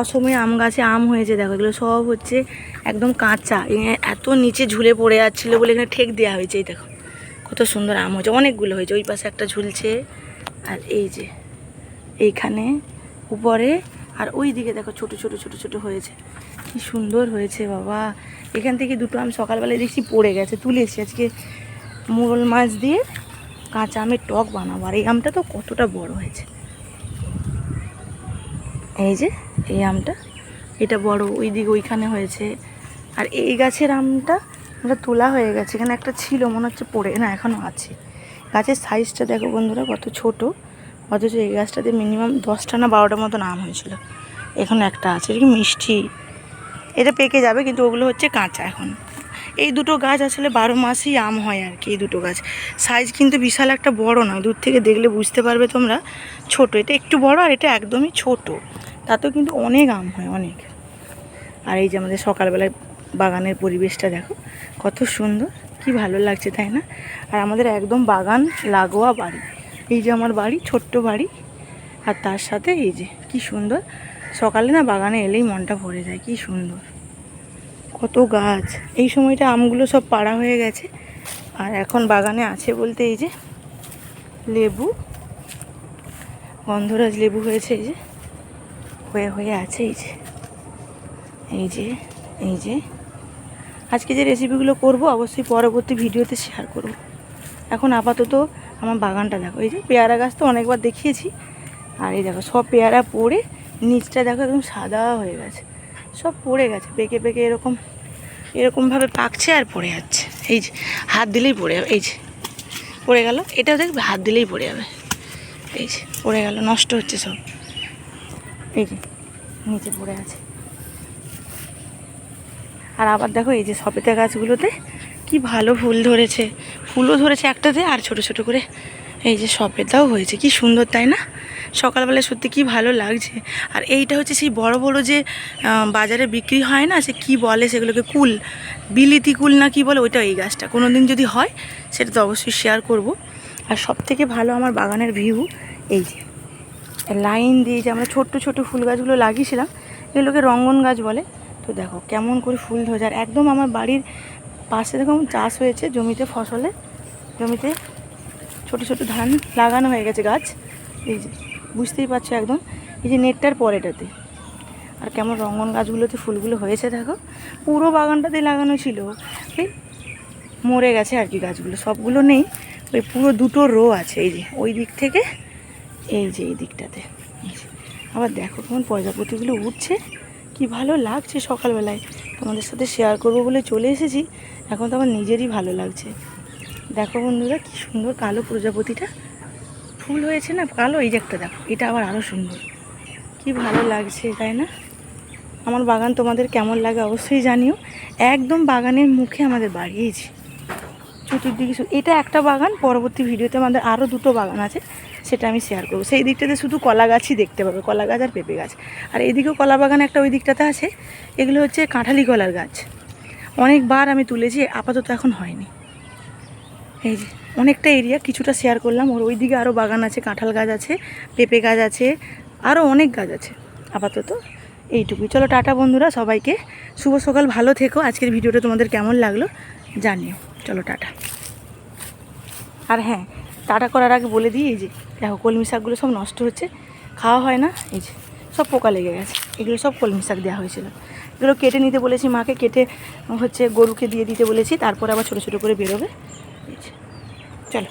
অসময়ে আম গাছে আম হয়েছে, দেখো, এগুলো সব হচ্ছে একদম কাঁচা। এত নিচে ঝুলে পড়ে যাচ্ছিল বলে এখানে ঠেক দেওয়া হয়েছে, এই দেখো, কত সুন্দর আম হয়েছে, অনেকগুলো হয়েছে, ওই পাশে একটা ঝুলছে, আর এই যে, এইখানে, উপরে, আর ওই দিকে দেখো, ছোট ছোট ছোট ছোট হয়েছে। কি সুন্দর হয়েছে, বাবা। এখান থেকে দুটো আম সকালবেলায় দেখছি পড়ে গেছে তুলেছি আজকে মোগল মাছ দিয়ে কাঁচা আমের টক বানাবো, আর এই আমটা তো কতটা বড় হয়েছে। এই যে এই আমটা। এটা বড় ওই দিকে ওইখানে হয়েছে। আর এই গাছের আমটা ওটা তোলা হয়ে গেছে। এখানে একটা ছিল, মনে হচ্ছে পড়ে, না এখনও আছে। গাছের সাইজটা দেখো বন্ধুরা, কত ছোট। অথচ এই গাছটাতে মিনিমাম দশটা না বারোটার মতন আম হয়েছিল। এখন একটা আছে, এটা মিষ্টি? এটা পেকে যাবে, কিন্তু ওগুলো হচ্ছে কাঁচা এখন। এই দুটো গাছ আসলে বারো মাসেই আম হয় আর কি, এই দুটো গাছ। সাইজ কিন্তু বিশাল একটা বড় নয় দূর থেকে দেখলে বুঝতে পারবে তোমরা। ছোট, এটা একটু বড় আর এটা একদমই ছোট। তাতেও কিন্তু অনেক আম হয়, অনেক। আর এই যে আমাদের সকালবেলায় বাগানের পরিবেশটা দেখো, কত সুন্দর, কি ভালো লাগছে, তাই না? আর আমাদের একদম বাগান লাগোয়া বাড়ি। এই যে আমার বাড়ি, ছোট্ট বাড়ি। আর তার সাথে এই যে, কি সুন্দর, সকালে না বাগানে এলেই মনটা ভরে যায়, কি সুন্দর। কত গাছ। এই সময়টা আমগুলো সব পাড়া হয়ে গেছে। আর এখন বাগানে আছে বলতে এই যে, লেবু, গন্ধরাজ লেবু হয়েছে এই যে। হয়ে হয়ে আছে, এই যে। এই যে এই যে। আজকে যে রেসিপিগুলো করব, অবশ্যই পরবর্তী ভিডিওতে শেয়ার করব। এখন আপাতত আমার বাগানটা দেখো, এই যে পেয়ারা গাছ তো অনেকবার দেখিয়েছি। আর এই দেখো, সব পেয়ারা পড়ে, নিচটা দেখো একদম সাদা হয়ে গেছে। সব পড়ে গেছে, পেকে পেকে এরকম, এরকমভাবে পাকছে আর পড়ে যাচ্ছে। এই যে, হাত দিলেই পড়ে যাবে, এই যে। পড়ে গেল এটাও দেখবে হাত দিলেই পড়ে যাবে। এই যে, পড়ে গেল, নষ্ট হচ্ছে সব। এই যে, নিচে পড়ে আছে। আর আবার দেখো এই যে সপেতা গাছগুলোতে কি ভালো ফুল ধরেছে। ফুলও ধরেছে একটাতে আর ছোট ছোট করে। এই যে সপেতাও হয়েছে, কি সুন্দর, তাই না? সকালবেলা সত্যি কি ভালো লাগছে। আর এইটা হচ্ছে সেই বড় বড় যে বাজারে বিক্রি হয় না, সে কি বলে সেগুলোকে কুল, বিলিতি কুল না কি বলে, ওইটা এই গাছটা। কোনো দিন যদি হয়, সেটা তো অবশ্যই শেয়ার করব। আর সব থেকে ভালো আমার বাগানের ভিউ এই যে। লাইন দিয়ে যে আমরা ছোট্ট ছোট ফুল গাছগুলো লাগিয়েছিলাম এগুলোকে রঙ্গন গাছ বলে। তো দেখো কেমন করে ফুল ধরে আর একদম আমার বাড়ির পাশে দেখো চাষ হয়েছে জমিতে ফসলে। জমিতে ছোট ছোট ধান লাগানো হয়ে গেছে গাছ। এই যে, বুঝতেই পারছ একদম। এই যে নেটটার পরেটাতে আর কেমন রঙ্গন গাছগুলোতে ফুলগুলো হয়েছে দেখো। পুরো বাগানটাতে লাগানো ছিল। এই মরে গেছে আর কি গাছগুলো। সবগুলো নেই। ওই পুরো দুটো রো আছে। এই যে, ওই দিক থেকে এই যে এই দিকটাতে। আবার দেখো কেমন প্রজাপতিগুলো উঠছে, কি ভালো লাগছে সকালবেলায়। তোমাদের সাথে শেয়ার করব বলে চলে এসেছি, এখন তো আমার নিজেরই ভালো লাগছে। দেখো বন্ধুরা, কি সুন্দর কালো প্রজাপতিটা। ফুল হয়েছে না, কালো? এই যে একটা দেখো, এটা আবার আরও সুন্দর। কি ভালো লাগছে, তাই না? আমার বাগান তোমাদের কেমন লাগে অবশ্যই জানিও। একদম বাগানের মুখে আমাদের বাড়িয়েছি। চতুর্দিকে এটা একটা বাগান, পরবর্তী ভিডিওতে আমাদের আরও দুটো বাগান আছে, সেটা আমি শেয়ার করব। সেই দিকটাতে শুধু কলা গাছই দেখতে পাবে, কলা গাছ আর পেঁপে গাছ। আর এইদিকেও কলা বাগান একটা ওই দিকটাতে আছে, এগুলো হচ্ছে কাঁঠালি কলার গাছ। অনেকবার আমি তুলেছি, আপাতত এখন হয়নি। এই যে, অনেকটা এরিয়া কিছুটা শেয়ার করলাম। ওর ওই দিকে আরও বাগান আছে, কাঁঠাল গাছ আছে, পেঁপে গাছ আছে আরও অনেক গাছ আছে। আপাতত এইটুকুই। চলো টাটা বন্ধুরা সবাইকে। শুভ সকাল, ভালো থেকো। আজকের ভিডিওটা তোমাদের কেমন লাগল জানিও। চলো টাটা। আর হ্যাঁ টাটা করার আগে বলে দিই, এই যে দেখো, কলমি শাকগুলো সব নষ্ট হচ্ছে, খাওয়া হয় না, এই যে সব পোকা লেগে গেছে, এগুলো সব কলমি শাক দেওয়া হয়েছিল। এগুলো কেটে নিতে বলেছি মাকে, কেটে হচ্ছে গরুকে দিয়ে দিতে বলেছি, তারপর আবার ছোটো ছোটো করে বেরোবে, এই যে। চলো